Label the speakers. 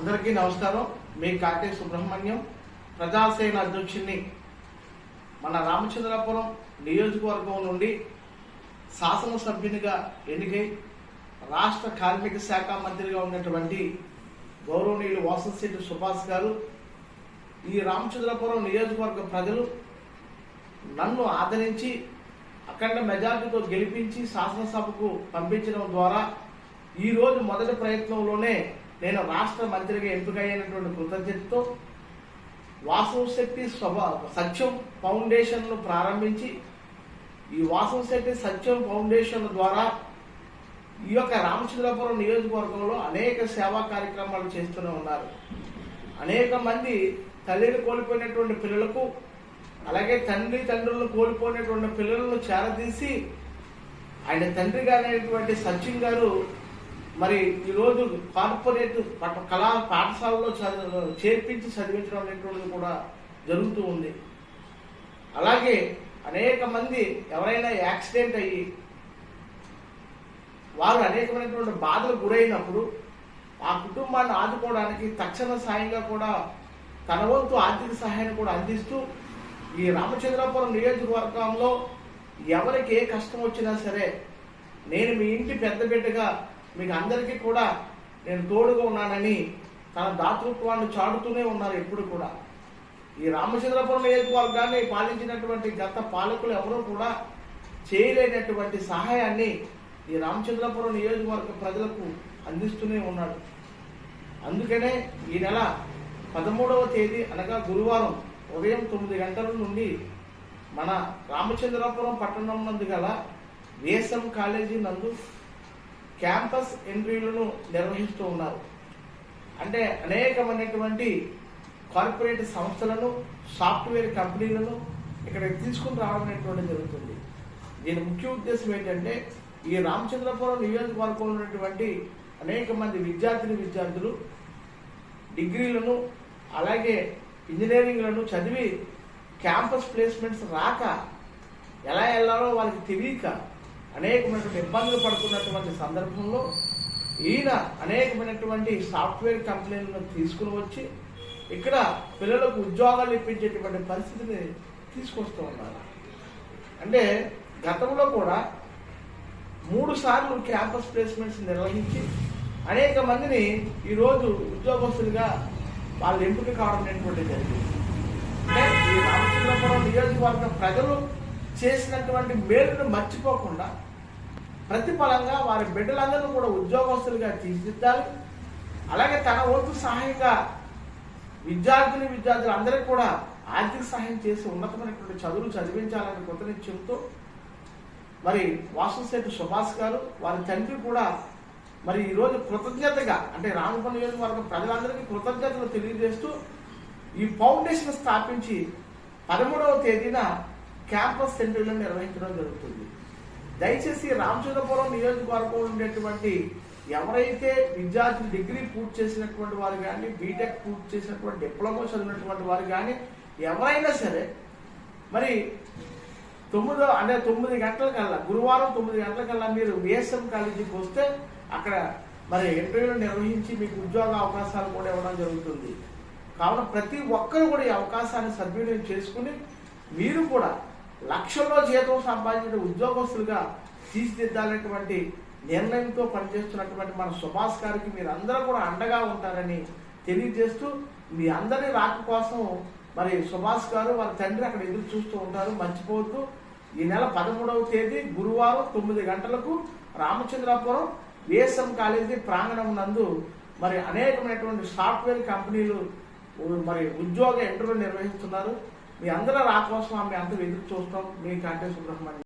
Speaker 1: అందరికీ నమస్కారం. మీ కాకే సుబ్రహ్మణ్యం ప్రజాసేన అధ్యక్షుడిని మన రామచంద్రాపురం నియోజకవర్గం నుండి శాసనసభ్యునిగా ఎన్నికై రాష్ట్ర కార్మిక శాఖ మంత్రిగా ఉన్నటువంటి గౌరవనీయులు వాసంశెట్టి సుభాష్ గారు ఈ రామచంద్రపురం నియోజకవర్గ ప్రజలు నన్ను ఆదరించి అఖండ మెజార్టీతో గెలిపించి శాసనసభకు పంపించడం ద్వారా ఈరోజు మొదటి ప్రయత్నంలోనే నేను రాష్ట్ర మంత్రిగా ఎంపికయ్యినటువంటి కృతజ్ఞతతో వాసవశక్తి స్వభా సత్యం ఫౌండేషన్ను ప్రారంభించి ఈ వాసవశక్తి సత్యం ఫౌండేషన్ ద్వారా ఈ యొక్క రామచంద్రపురం నియోజకవర్గంలో అనేక సేవా కార్యక్రమాలు చేస్తూనే ఉన్నారు. అనేక మంది తల్లిని కోల్పోయినటువంటి పిల్లలకు అలాగే తండ్రి తండ్రులను కోల్పోయినటువంటి పిల్లలను చేరదీసి ఆయన తండ్రి గారైనటువంటి సచిన్ గారు మరి ఈరోజు కార్పొరేట్ కళా పాఠశాలలో చదువు చేర్పించి చదివించడం అనేటువంటిది కూడా జరుగుతూ ఉంది. అలాగే అనేక మంది ఎవరైనా యాక్సిడెంట్ అయ్యి వారు అనేకమైనటువంటి బాధలు గురైనప్పుడు ఆ కుటుంబాన్ని ఆదుకోవడానికి తక్షణ సాయంగా కూడా తన వంతు ఆర్థిక సహాయాన్ని కూడా అందిస్తూ ఈ రామచంద్రాపురం నియోజకవర్గంలో ఎవరికి ఏ కష్టం వచ్చినా సరే నేను మీ ఇంటి పెద్ద బిడ్డగా మీకు అందరికీ కూడా నేను తోడుగా ఉన్నానని తన దాతృత్వాన్ని చాటుతూనే ఉన్నారు ఎప్పుడు కూడా. ఈ రామచంద్రపురం నియోజకవర్గాన్ని పాలించినటువంటి గత పాలకులు ఎవరూ కూడా చేయలేనటువంటి సహాయాన్ని ఈ రామచంద్రపురం నియోజకవర్గ ప్రజలకు అందిస్తూనే ఉన్నాడు. అందుకనే ఈ నెల పదమూడవ తేదీ అనగా గురువారం ఉదయం తొమ్మిది గంటల నుండి మన రామచంద్రపురం పట్టణం నందు గల వేసం కాలేజీ నందు క్యాంపస్ ఎంట్రీలను నిర్వహిస్తూ ఉన్నారు. అంటే అనేకమైనటువంటి కార్పొరేట్ సంస్థలను సాఫ్ట్వేర్ కంపెనీలను ఇక్కడ తీసుకుని రావడం అనేటువంటి జరుగుతుంది. దీని ముఖ్య ఉద్దేశం ఏంటంటే ఈ రామచంద్రపురం నియోజకవర్గంలో ఉన్నటువంటి అనేక మంది విద్యార్థిని విద్యార్థులు డిగ్రీలను అలాగే ఇంజనీరింగ్లను చదివి క్యాంపస్ ప్లేస్మెంట్స్ రాక ఎలా వెళ్ళాలో వాళ్ళకి తెలియక అనేకమైనటువంటి ఇబ్బందులు పడుతున్నటువంటి సందర్భంలో ఈయన అనేకమైనటువంటి సాఫ్ట్వేర్ కంపెనీలను తీసుకుని వచ్చి ఇక్కడ పిల్లలకు ఉద్యోగాలు ఇప్పించేటువంటి పరిస్థితిని తీసుకొస్తూ ఉన్నారు. అంటే గతంలో కూడా మూడు సార్లు క్యాంపస్ ప్లేస్మెంట్స్ నిర్వహించి అనేక మందిని ఈరోజు ఉద్యోగస్తులుగా వాళ్ళు ఎంపిక కావడం అనేటువంటి జరిగింది. అంటే ఈ రామచంద్రపురం నియోజకవర్గ ప్రజలు చేసినటువంటి మేలును మర్చిపోకుండా ప్రతిఫలంగా వారి బిడ్డలందరూ కూడా ఉద్యోగస్తులుగా తీర్చిదిద్దాలి. అలాగే తన వంతు సహాయంగా విద్యార్థులు విద్యార్థులు అందరికీ కూడా ఆర్థిక సహాయం చేసి ఉన్నతమైనటువంటి చదువులు చదివించాలని కృత నిశ్చయంతో మరి వాసంశెట్టి సుభాష్ గారు వారి తండ్రి కూడా మరి ఈరోజు కృతజ్ఞతగా అంటే రామపల్లి నియోజకవర్గం ప్రజలందరికీ కృతజ్ఞతలు తెలియజేస్తూ ఈ ఫౌండేషన్ స్థాపించి పదమూడవ తేదీన క్యాంపస్ సెంటర్లను నిర్వహించడం జరుగుతుంది. దయచేసి రామచంద్రపురం నియోజకవర్గంలో ఉండేటువంటి ఎవరైతే విద్యార్థులు డిగ్రీ పూర్తి చేసినటువంటి వారు కానీ బీటెక్ పూర్తి చేసినటువంటి డిప్లొమా చదివినటువంటి వారు కానీ ఎవరైనా సరే మరి తొమ్మిదో అంటే తొమ్మిది గంటలకల్లా గురువారం తొమ్మిది గంటలకల్లా మీరు విఎస్ఎం కాలేజీకి వస్తే అక్కడ మరి ఇంటర్వ్యూలు నిర్వహించి మీకు ఉద్యోగ అవకాశాలు కూడా ఇవ్వడం జరుగుతుంది. కావున ప్రతి ఒక్కరు కూడా ఈ అవకాశాన్ని సద్వినియోగం చేసుకుని మీరు కూడా లక్షల్లో జీతం సంపాదించిన ఉద్యోగస్తులుగా తీర్చిదిద్దాలనేటువంటి నిర్ణయంతో పనిచేస్తున్నటువంటి మన సుభాష్ గారికి మీరు అందరూ కూడా అండగా ఉంటారని తెలియజేస్తూ మీ అందరి రాక కోసం మరి సుభాష్ గారు వారి తండ్రి అక్కడ ఎదురు చూస్తూ ఉంటారు. మర్చిపోవద్దు. ఈ నెల పదమూడవ తేదీ గురువారం తొమ్మిది గంటలకు రామచంద్రాపురం విఎస్ఎం కాలేజీ ప్రాంగణం నందు మరి అనేకమైనటువంటి సాఫ్ట్వేర్ కంపెనీలు మరి ఉద్యోగ ఇంటర్వ్యూ నిర్వహిస్తున్నారు. మీ అందరూ రాకోసం మీ అందరూ ఎదురు చూస్తాం. మీ కంటే సుబ్రహ్మణ్యం.